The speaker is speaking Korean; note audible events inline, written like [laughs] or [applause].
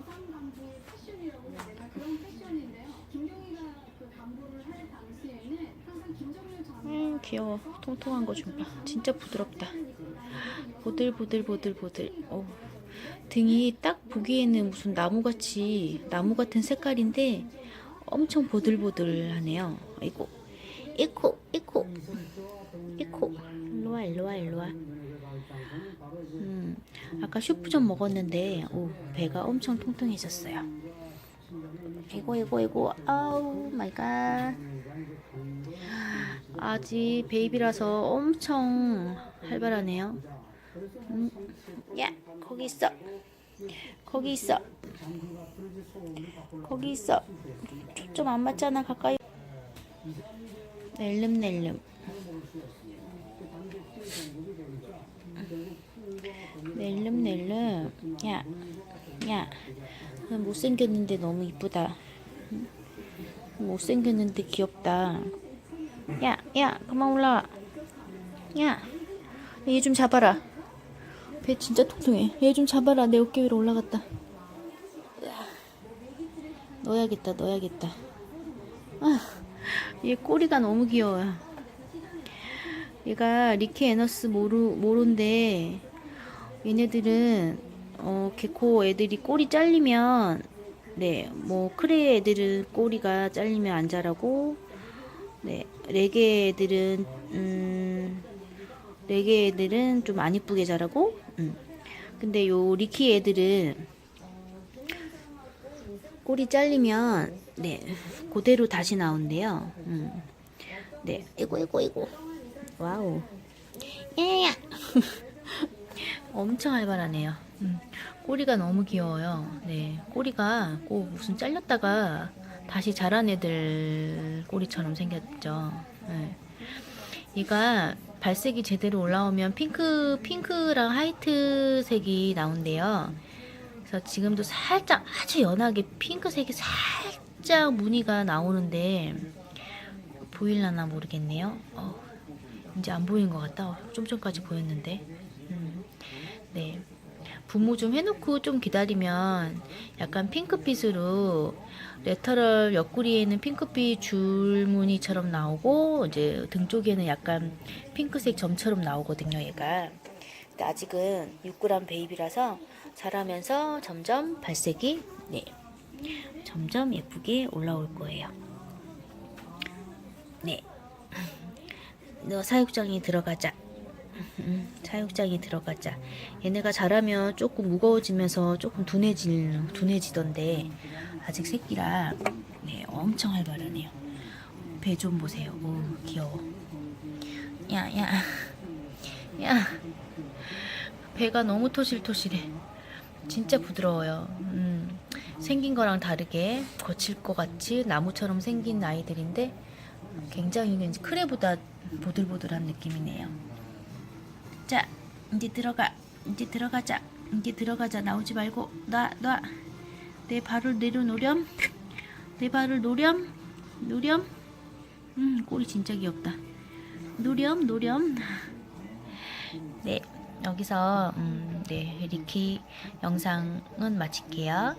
여성 간부 패션이라고 해야 되나? 그런 패션인데요. 김경희가 그 간부를 할 당시에는 항상 김정일 전음 귀여워. 통통한 거 좀 봐. 진짜 부드럽다. 보들보들 보들보들. 어. 등이 딱 보기에는 무슨 나무같이 나무 같은 색깔인데 엄청 보들보들하네요. 아이고. 이코 이코. 이코. 일로와 일로와 일로와. 음 아까 슈프 좀 먹었는데 오 배가 엄청 통통해졌어요 이고 이고 이고 아우 마이 갓 아직 베이비라서 엄청 활발하네요. 음, 야, 거기 있어. 거기 있어. 거기 있어. 좀안 맞잖아, 가까이. 낼름 낼름. 낼름낼름. 야, 야. 못생겼는데 너무 이쁘다. 음, 못생겼는데 귀엽다. 야, 야, 그만 올라와. 야, 얘 좀 잡아라. 배 진짜 통통해. 얘 좀 잡아라. 내 어깨 위로 올라갔다. 넣어야겠다, 넣어야겠다. 아, 얘 꼬리가 너무 귀여워요. 얘가 리키 에너스 모루, 모로인데, 얘네들은, 어, 개코 애들이 꼬리 잘리면, 네, 뭐, 크레 애들은 꼬리가 잘리면 안 자라고, 네, 레게 애들은 음, 레게 애들은 좀 안 이쁘게 자라고, 음. 근데 요 리키 애들은 꼬리 잘리면 네, 그대로 다시 나온대요. 음. 네, 이고 이고 이고, 와우, 야야야, [laughs] 엄청 활발하네요. 음. 꼬리가 너무 귀여워요. 네, 꼬리가 꼭 무슨 잘렸다가 다시 자란 애들 꼬리처럼 생겼죠. 네. 얘가 발색이 제대로 올라오면 핑크, 핑크랑 하이트색이 나온대요. 그래서 지금도 살짝 아주 연하게 핑크색이 살짝 무늬가 나오는데 보일라나 모르겠네요. 어, 이제 안 보이는 것 같다. 어, 좀 전까지 보였는데. 음, 네. 부모 좀 해놓고 좀 기다리면 약간 핑크빛으로 레터럴 옆구리에는 핑크빛 줄무늬처럼 나오고 이제 등 쪽에는 약간 핑크색 점처럼 나오거든요 얘가. 근데 아직은 6g 베이비라서 자라면서 점점 발색이 네. 점점 예쁘게 올라올 거예요. 네. 너 사육장에 들어가자 음, 사육장에 들어가자. 얘네가 자라면 조금 무거워지면서 조금 둔해질 둔해지던데 아직 새끼라 네 엄청 활발하네요. 배 좀 보세요. 오 귀여워. 야 야 야. 배가 너무 토실토실해. 진짜 부드러워요. 음, 생긴 거랑 다르게 거칠 것 같이 나무처럼 생긴 아이들인데 굉장히 크레보다 보들보들한 느낌이네요. 자, 이제 들어가. 이제 들어가자. 이제 들어가자. 나오지 말고 놔, 놔. 내 발을 내려놓렴. 내 발을 노렴. 노렴. 음, 꼬리 진짜 귀엽다. 노렴, 노렴. 네, 여기서 음, 네, 리키 영상은 마칠게요.